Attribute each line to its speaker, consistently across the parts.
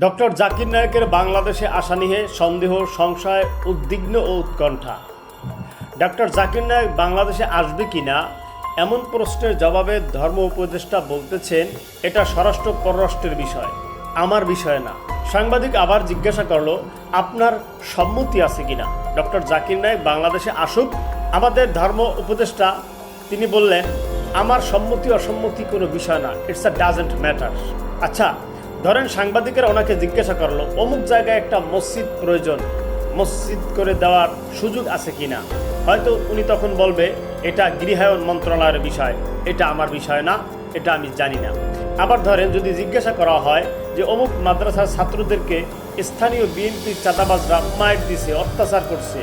Speaker 1: Doctor Zakir নায়কের বাংলাদেশে আসা নিয়ে সন্দেহ, সংশয়, উদ্বিগ্ন ও উৎকণ্ঠা। ডক্টর জাকির নায়ক বাংলাদেশে আসবে কিনা এমন প্রশ্নের জবাবে ধর্ম উপদেষ্টা বলতেছেন, এটা স্বরাষ্ট্র পররাষ্ট্রের বিষয়, আমার বিষয় না। সাংবাদিক আবার জিজ্ঞাসা করল, আপনার সম্মতি আছে কিনা ডক্টর জাকির নায়ক বাংলাদেশে আসুক, আমাদের ধর্ম উপদেষ্টা, তিনি বললেন, আমার সম্মতি অসম্মতি কোনো বিষয় না ইটস আ ডাজেন্ট ম্যাটার আচ্ছা ধরেন সাংবাদিকেরা ওনাকে জিজ্ঞাসা করল, অমুক জায়গায় একটা মসজিদ প্রয়োজন, মসজিদ করে দেওয়ার সুযোগ আছে কিনা হয়তো উনি তখন বলবে, এটা গৃহায়ন মন্ত্রণালয়ের বিষয়, এটা আমার বিষয় না, এটা আমি জানি না। আবার ধরেন যদি জিজ্ঞাসা করা হয় যে, অমুক মাদ্রাসার ছাত্রদেরকে স্থানীয় বিএনপির চাঁদাবাজরা মাইট দিছে, অত্যাচার করছে,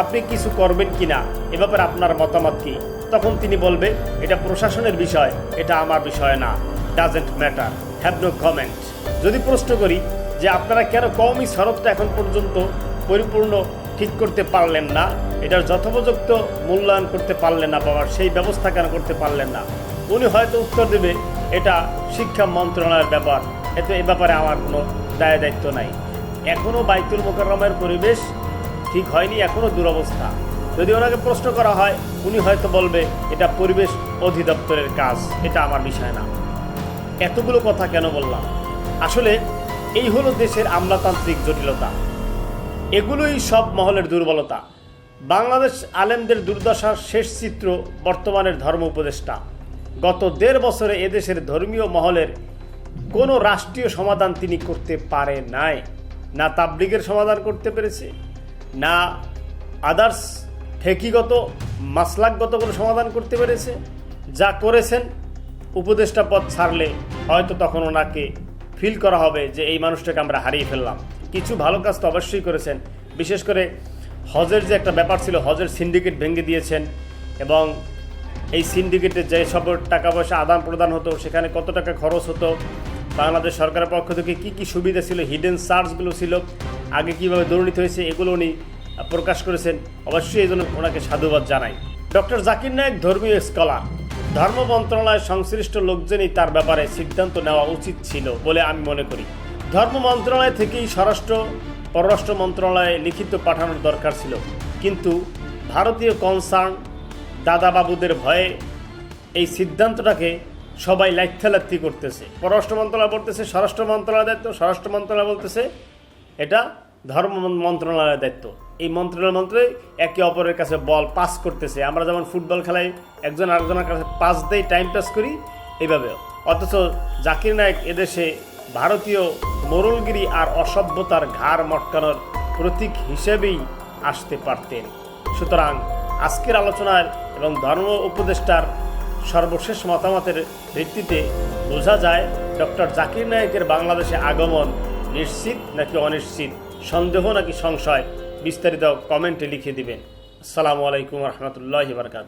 Speaker 1: আপনি কিছু করবেন কিনা এ ব্যাপারে আপনার মতামত কি? তখন তিনি বলবে, এটা প্রশাসনের বিষয়, এটা আমার বিষয় না doesn't matter have no comment যদি প্রশ্ন করি যে আপনারা কেন কমই শরৎটা এখন পর্যন্ত পরিপূর্ণ ঠিক করতে পারলেন না, এটার যথোপযুক্ত মূল্যায়ন করতে পারলেন না, বাবার সেই ব্যবস্থা কেন করতে পারলেন না? উনি হয়তো উত্তর দেবে, এটা শিক্ষা মন্ত্রণালয়ের ব্যাপার। এতে এ ব্যাপারে আমার কোনো দায় দায়িত্ব নাই। এখনও বাইতুল মোকাররমের পরিবেশ ঠিক হয়নি এখনও দুরবস্থা। যদি ওনাকে প্রশ্ন করা হয়, উনি হয়তো বলবে, এটা পরিবেশ অধিদপ্তরের কাজ, এটা আমার বিষয় না। এতগুলো কথা কেন বললাম? আসলে এই হলো দেশের আমলাতান্ত্রিক জটিলতা। এগুলোই সব মহলের দুর্বলতা। বাংলাদেশ আলেমদের দুর্দশার শেষ চিত্র বর্তমানের ধর্ম উপদেষ্টা। গত দেড় বছরে এদেশের ধর্মীয় মহলের কোনো রাষ্ট্রীয় সমাধান তিনি করতে পারে নাই। না তাবলিগের সমাধান করতে পেরেছে, না আদার্স ফেকিগত মাসলাকগত কোনো সমাধান করতে পেরেছে। যা করেছেন উপদেষ্টা পদ ছাড়লে হয়তো তখন ওনাকে ফিল করা হবে যে এই মানুষটাকে আমরা হারিয়ে ফেললাম। কিছু ভালো কাজ তো অবশ্যই করেছেন। বিশেষ করে হজের যে একটা ব্যাপার ছিল, হজের সিন্ডিকেট ভেঙে দিয়েছেন এবং এই সিন্ডিকেটে যে সব টাকা পয়সা আদান প্রদান হতো, সেখানে কত টাকা খরচ হতো, বাংলাদেশ সরকারের পক্ষ থেকে কী কী সুবিধা ছিল হিডেন চার্জগুলো ছিল, আগে কীভাবে দুর্নীতি হয়েছে, এগুলো উনি প্রকাশ করেছেন। অবশ্যই এই জন্য ওনাকে সাধুবাদ জানাই। ডক্টর জাকির নায়ক ধর্মীয় স্কলার ধর্ম মন্ত্রণালয়ের সংশ্লিষ্ট লোকজনই তার ব্যাপারে সিদ্ধান্ত নেওয়া উচিত ছিল বলে আমি মনে করি। ধর্ম মন্ত্রণালয় থেকেই স্বরাষ্ট্র, পররাষ্ট্র মন্ত্রণালয়ে লিখিত পাঠানোর দরকার ছিল। কিন্তু ভারতীয় কনসার্ন দাদাবাবুদের ভয়ে এই সিদ্ধান্তটাকে সবাই লাইথালাত্তি করতেছে। পররাষ্ট্র মন্ত্রণালয় বলতেছে, স্বরাষ্ট্র মন্ত্রণালয় দায়িত্ব, স্বরাষ্ট্র মন্ত্রণালয় বলতেছে, এটা ধর্ম মন্ত্রণালয়ের দায়িত্ব। এই মন্ত্রণালয় মন্ত্রে একে অপরের কাছে বল পাস করতেছে। আমরা যেমন ফুটবল খেলায় একজন আরেকজনের কাছে পাস দেই টাইম পাস করি, এইভাবে। অথচ জাকির নায়ক এদেশে ভারতীয় মোরলগিরি আর অসভ্যতার ঘাড় মটকানোর প্রতীক হিসেবেই আসতে পারতেন। সুতরাং আজকের আলোচনার এবং ধর্ম উপদেষ্টার সর্বশেষ মতামতের ভিত্তিতে বোঝা যায়, ডক্টর জাকির নায়কের বাংলাদেশে আগমন নিশ্চিত নাকি অনিশ্চিত, সন্দেহ নাকি সংশয় বিস্তারিত কমেন্টে লিখে দিবেন। আসসালামু আলাইকুম রহমতুল্লাহ বারকাত